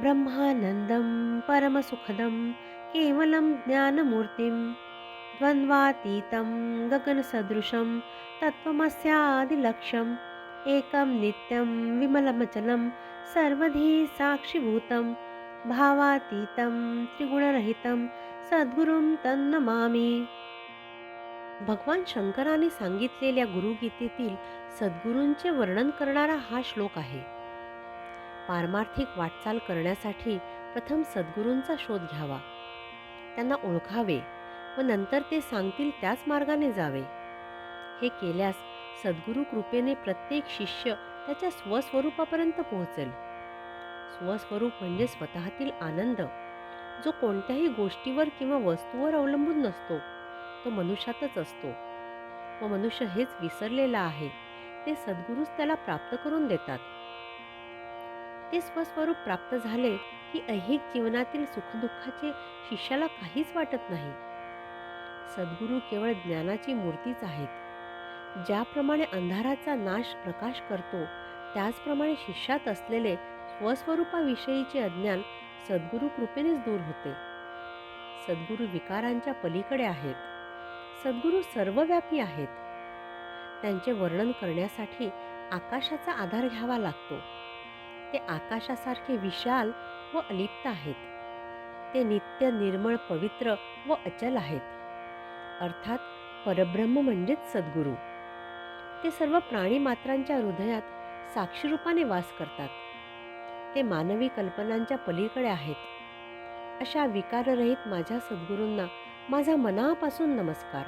ब्रह्मानन्दं परमसुखदं केवलं ज्ञानमूर्तिं द्वन्द्वातीतं गगनसदृशं तत्त्वमस्यादिलक्ष्यम् एकं नित्यं विमलमचलं सर्वधी साक्षिभूतं भावातीतं त्रिगुणरहितं सद्गुरुं तन्नमामि। भगवान शंकराने सांगितलेल्या गुरुगीतेतील सद्गुरूंचे वर्णन करणारा हा श्लोक आहे। पारमार्थिक वाटचाल करण्यासाठी प्रथम सद्गुरूंचा शोध घ्यावा. त्यांना ओळखावे व नंतर ते सांगतील त्याच मार्गाने जावे. हे केल्यास सद्गुरू कृपेने प्रत्येक शिष्य त्याच्या स्वस्वरूपापर्यंत पोहोचेल. स्वस्वरूप म्हणजे स्वतःतील आनंद जो कोणत्याही गोष्टीवर किंवा वस्तूवर अवलंबून नसतो तो मनुष्यातच असतो. व मनुष्य हेच विसरलेला आहे ते सद्गुरूच त्याला प्राप्त करून देतात. ते स्वस्वरूप प्राप्त झाले की ऐहिक जीवनातील सुखदुःखाचे शिष्याला काहीच वाटत नाही. सद्गुरू केवळ ज्ञानाची मूर्तीच आहेत. ज्याप्रमाणे अंधाराचा नाश प्रकाश करतो त्याचप्रमाणे शिष्यात असलेले स्वस्वरूपाविषयीचे अज्ञान सद्गुरू कृपेनेच दूर होते. सद्गुरू विकारांच्या पलीकडे आहेत. सद्गुरू सर्वव्यापी आहेत. त्यांचे वर्णन करण्यासाठी आकाशाचा आधार घ्यावा लागतो. ते आकाशासारखे विशाल व अलिप्त आहेत. ते नित्य निर्मळ पवित्र व अचल आहेत. अर्थात परब्रह्म म्हणजेच सद्गुरू. ते सर्व प्राणीमात्रांच्या हृदयात साक्षीरूपाने वास करतात. ते मानवी कल्पनांच्या पलीकडे आहेत. अशा विकाररहित माझ्या सद्गुरूंना माझा मनापासून नमस्कार.